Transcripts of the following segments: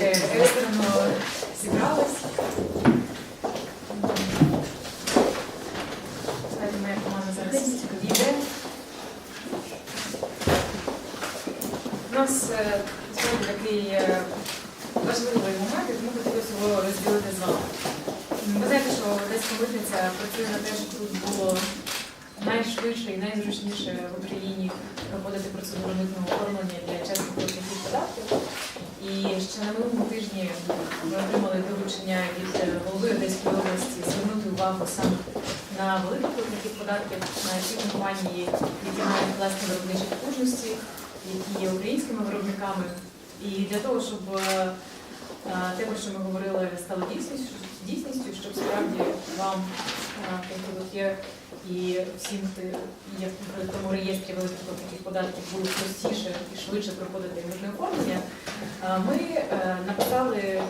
Е, екстрено зібралися. Моя команда зараз підійде. У нас е, сьогодні такий важливий момент, тому хотілося його розділити з вами. Ви знаєте, що Одеська митниця працює на те, що тут було найшвидше і найзручніше в Україні проходити процедуру митного оформлення для чесних платників податків. І ще на минулому тижні ми отримали доручення від голови Одеської області звернути увагу саме на великих платників податків, на ті компанії, які мають власні виробничі потужності, які є українськими виробниками. І для того, щоб е, те, про що ми говорили, стало дійсністю, дійсністю, щоб справді вам, е, які тут є, і всім, хто є в тому реєстрі великих платників податків, було простіше і швидше проходити митне оформлення, е, ми е, написали е,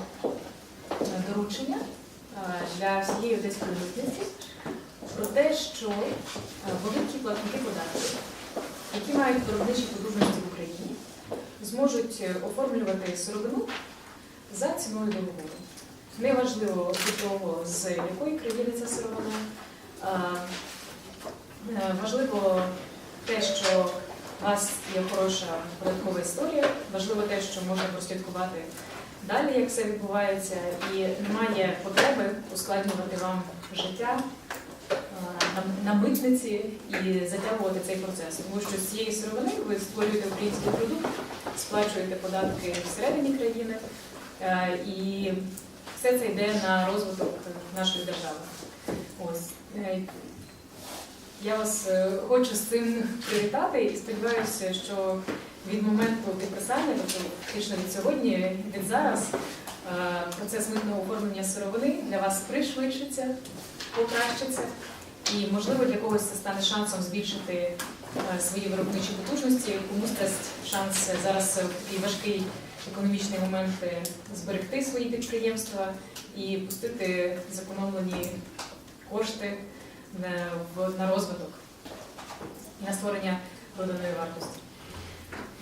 доручення е, для всієї одеської митниці про те, що е, великі платники податків, які мають виробничі потужності в Україні, зможуть е, оформлювати сировину за ціною договору. Неважливо від того, з якої країни ця сировина. Е, Важливо те, що у вас є хороша податкова історія, важливо те, що можна прослідкувати далі, як все відбувається, і немає потреби ускладнювати вам життя е, на- на митниці і затягувати цей процес. Тому що з цієї сировини ви створюєте український продукт, сплачуєте податки всередині країни, е, і все це йде на розвиток нашої держави. Ось. Е, Я вас е, хочу з цим привітати і сподіваюся, що від моменту підписання, тобто фактично від сьогодні, від зараз, е, процес митного оформлення сировини для вас пришвидшиться, покращиться, і можливо для когось це стане шансом збільшити е, свої виробничі потужності. Комусь дасть шанс зараз такий важкий економічний момент е, зберегти свої підприємства і пустити зекономлені кошти на, розвиток і на створення доданої вартості.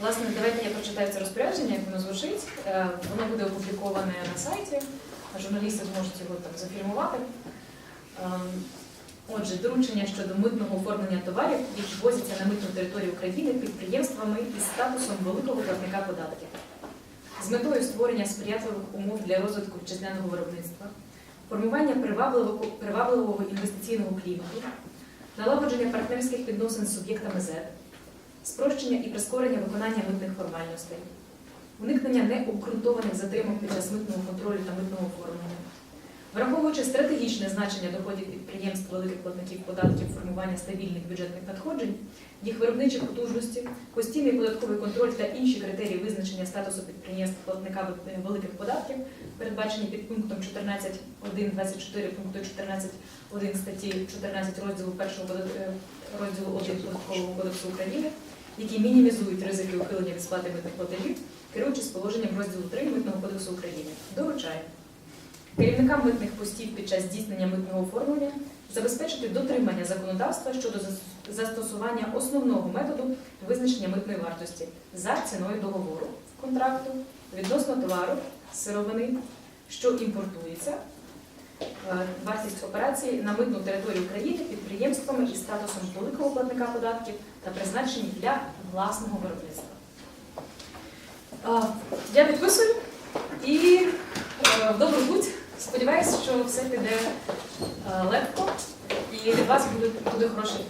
Власне, давайте я прочитаю це розпорядження, як воно звучить. Е, Воно буде опубліковане на сайті, журналісти зможуть його там зафільмувати. Ем, Отже, доручення щодо митного оформлення товарів, які ввозяться на митну територію України підприємствами із статусом великого платника податків. З метою створення сприятливих умов для розвитку вітчизняного виробництва, формування привабливого, інвестиційного клімату, налагодження партнерських відносин з суб'єктами ЗЕД, спрощення і прискорення виконання митних формальностей, уникнення необґрунтованих затримок під час митного контролю та митного оформлення, враховуючи стратегічне значення доходів підприємств великих платників податків, формування стабільних бюджетних надходжень, їх виробничі потужності, постійний податковий контроль та інші критерії визначення статусу підприємств платника великих податків, передбачені під пунктом 14.1.24 пункту 14.1 статті 14 розділу 1 розділу 1 Податкового кодексу України, які мінімізують ризики ухилення від сплати митних платежів, керуючись положенням розділу 3 Митного кодексу України. Доручає керівникам митних постів під час здійснення митного оформлення забезпечити дотримання законодавства щодо застосування основного методу визначення митної вартості за ціною договору контракту відносно товару, сировини, що імпортується, е, вартість операції на митну територію України підприємствами із статусом великого платника податків та призначені для власного виробництва. Е, Я підписую і е, в добру путь. Сподіваюся, що все піде е, легко і від вас буде, буде хороший.